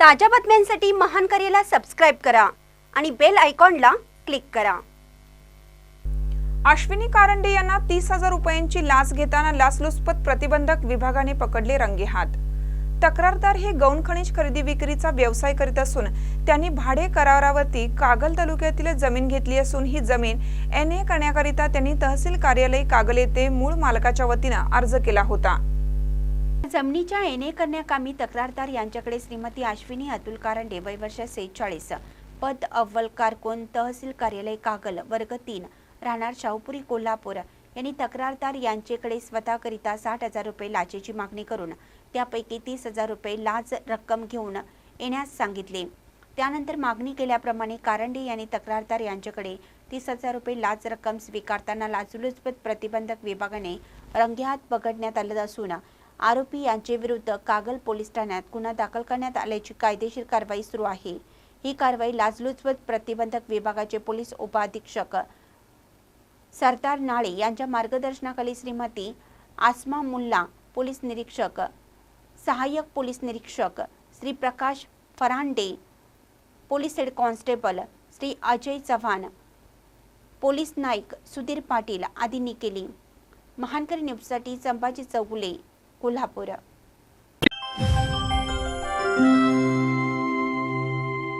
ताज्या बातम्यांसाठी महान करेला सबस्क्राईब करा आणि बेल आयकॉनला क्लिक करा. अश्विनी कारंडे यांना तीस हजार रुपयांची लाच घेताना लाचलुचपत प्रतिबंधक विभागाने पकडले रंगेहात तक्रारदार हे गौण खनिज खरेदी विक्रीचा व्यवसाय करीत असून त्यांनी भाडे करारावरती कागल तालुक्यातील जमीन घेतली असून ही जमीन एन ए करण्याकरिता त्यांनी तहसील कार्यालय कागल येथे मूळ मालकाच्या वतीनं अर्ज केला होता. जमिनीच्या एने करण्याकामी तक्रारदार यांच्याकडे श्रीमती अश्विनी अतुल कारंडे वय वर्ष सेहेचाळीस. पद अव्वल कारकोन तहसील कार्यालय कागल वर्ग तीन. राहणार शाहूपुरी कोल्हापूर. यांनी तक्रारदार यांच्याकडे स्वतःकरिता साठ हजार रुपये लाचेची मागणी करून त्यापैकी तीस हजार रुपये लाच रक्कम घेऊन येण्यास सांगितले. त्यानंतर मागणी केल्याप्रमाणे कारंडे यांनी तक्रारदार यांच्याकडे तीस हजार रुपये लाच रक्कम स्वीकारताना लाचलुचपत प्रतिबंधक विभागाने रंगेहात पकडण्यात आलं असून आरोपी यांचे विरुद्ध कागल पोलीस ठाण्यात गुन्हा दाखल करण्यात आल्याची कायदेशीर कारवाई सुरू आहे. ही कारवाई लाचलुचपत प्रतिबंधक विभागाचे पोलीस उपाधीक्षक सरदार नाळे यांच्या मार्गदर्शनाखाली श्रीमती आसमा मुल्ला पोलीस निरीक्षक सहाय्यक पोलीस निरीक्षक Shri Prakash Pharande police head constable Shri Ajay Chavan police Naik Sudhir Patil आदींनी केली. महानकर न्यूजसाठी संभाजी चौगुले. कोल्हापूर.